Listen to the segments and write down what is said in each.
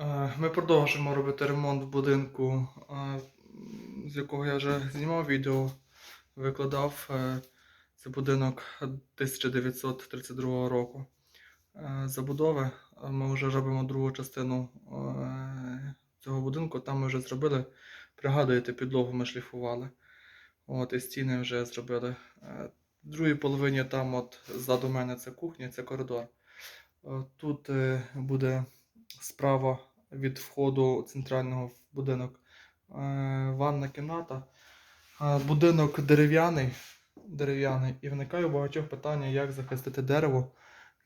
Е, Ми продовжуємо робити ремонт в будинку, е, з якого я вже знімав відео, викладав. Е, Це будинок 1932 року забудови. Ми вже робимо другу частину цього будинку. Там ми вже зробили, пригадуєте, підлогу ми шліфували. От, і стіни вже зробили. В другій половині там, от ззаду мене, це кухня, це коридор. Тут буде справа від входу центрального в будинок е, ванна кімната. Е, Будинок дерев'яний, дерев'яний, і виникає у багатьох питання, як захистити дерево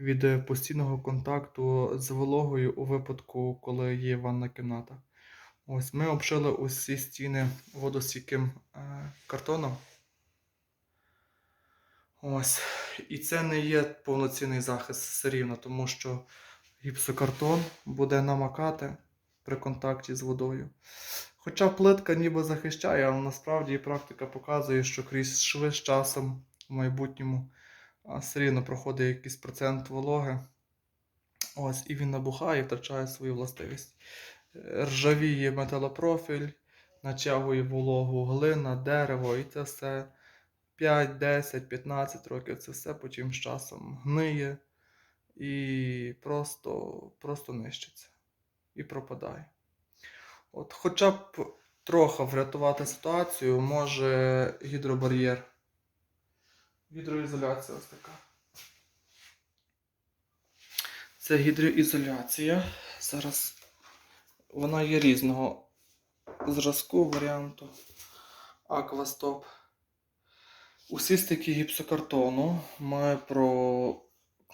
від е, постійного контакту з вологою у випадку, коли є ванна кімната. Ось ми обшили усі стіни водостійким картоном. Ось. І це не є повноцінний захист все рівно, тому що гіпсокартон буде намакати при контакті з водою. Хоча плитка ніби захищає, але насправді практика показує, що крізь шви з часом в майбутньому все рівно проходить якийсь процент вологи. Ось, і він набухає і втрачає свою властивість. Ржавіє металопрофіль, натягує вологу глина, дерево, і це все 5, 10, 15 років це все потім з часом гниє і просто, просто нищиться і пропадає. От хоча б трохи врятувати ситуацію може гідробар'єр. Гідроізоляція ось така. Це гідроізоляція. Зараз вона є різного зразку варіанту. Аквастоп. Усі стики гіпсокартону ми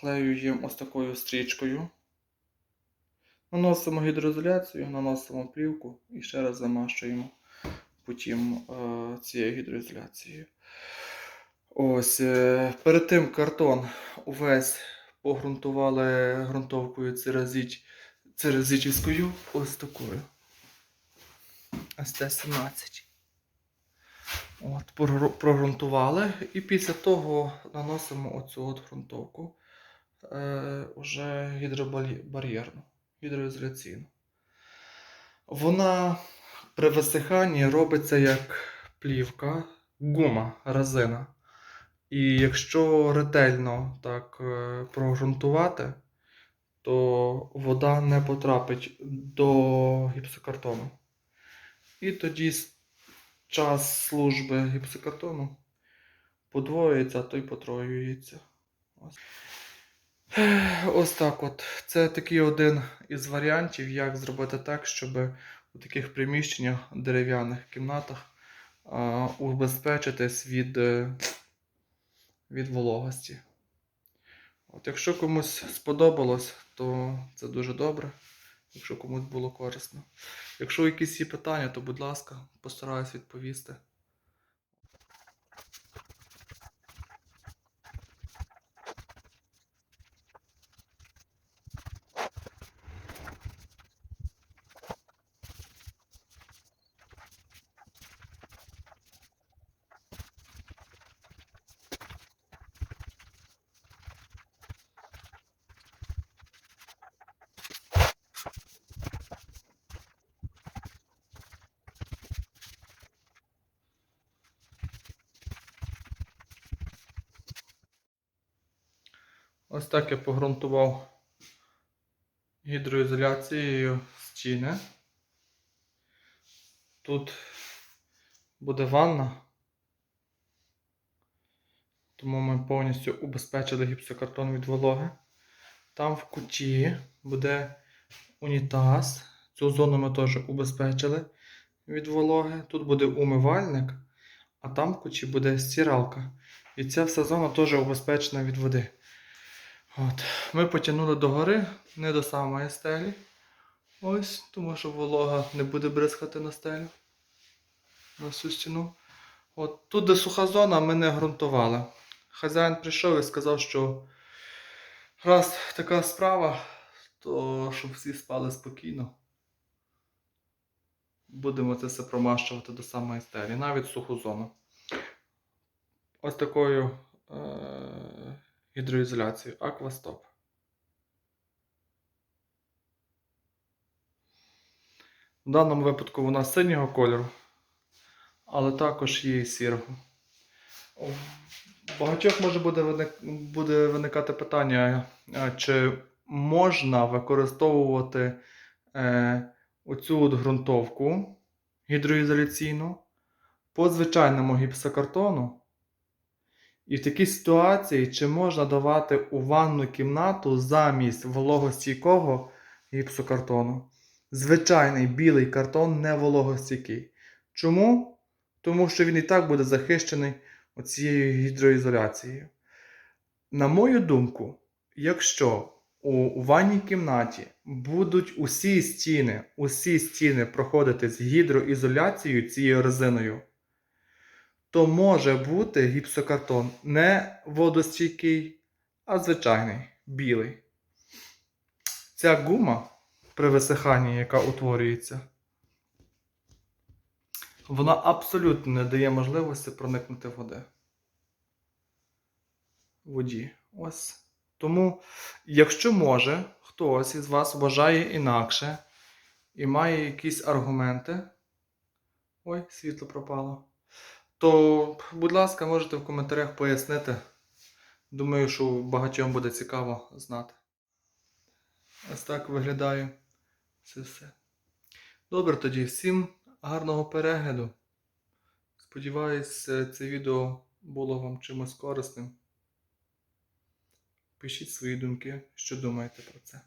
проклеюємо ось такою стрічкою. Наносимо гідроізоляцію, наносимо плівку і ще раз замащуємо потім е, цією гідроізоляцією. Ось, е, перед тим картон увесь погрунтували ґрунтовкою церезичівською, ось такою. СТ-17. От, прогрунтували, і після того наносимо оцю от ґрунтовку е, уже гідробар'єрну, гідроізоляційну. Вона при висиханні робиться як плівка, гума, резина. І якщо ретельно так е, прогрунтувати, то вода не потрапить до гіпсокартону. І тоді час служби гіпсокартону подвоюється, а то й потроюється. Ось. Ось так от. Це такий один із варіантів, як зробити так, щоб у таких приміщеннях, дерев'яних кімнатах убезпечитись від, е, від вологості. От, якщо комусь сподобалось, то це дуже добре. Якщо комусь було корисно. Якщо якісь є питання, то будь ласка, постараюсь відповісти. Ось так я погрунтував гідроізоляцією стіни. Тут буде ванна. Тому ми повністю убезпечили гіпсокартон від вологи. Там в куті буде унітаз. Цю зону ми теж убезпечили від вологи. Тут буде умивальник, а там в куті буде стиралка. І ця вся зона теж убезпечена від води. От. Ми потягнули до гори, не до самої стелі. Ось, тому що волога не буде бризкати на стелю. На всю стіну. От тут, де суха зона, ми не ґрунтували. Хазяїн прийшов і сказав, що раз така справа, то щоб всі спали спокійно. Будемо це все промащувати до самої стелі, навіть суху зону. Ось такою е- гідроізоляцією Аквастоп. В даному випадку вона синього кольору, але також є і сірого. У багатьох може буде, виник... буде виникати питання, е, чи можна використовувати е, оцю от ґрунтовку гідроізоляційну по звичайному гіпсокартону. І в такій ситуації, чи можна давати у ванну кімнату замість вологостійкого гіпсокартону? Звичайний білий картон не вологостійкий. Чому? Тому що він і так буде захищений оцією гідроізоляцією. На мою думку, якщо у, ванній кімнаті будуть усі стіни, усі стіни проходити з гідроізоляцією цією резиною, то може бути гіпсокартон не водостійкий, а звичайний білий. Ця гума при висиханні, яка утворюється, вона абсолютно не дає можливості проникнути води. Воді. Ось. Тому, якщо може, хтось із вас вважає інакше і має якісь аргументи. Ой, світло пропало. То, будь ласка, можете в коментарях пояснити. Думаю, що багатьом буде цікаво знати. Ось так виглядає це все. Добре, тоді всім гарного перегляду. Сподіваюсь, це відео було вам чимось корисним. Пишіть свої думки, що думаєте про це.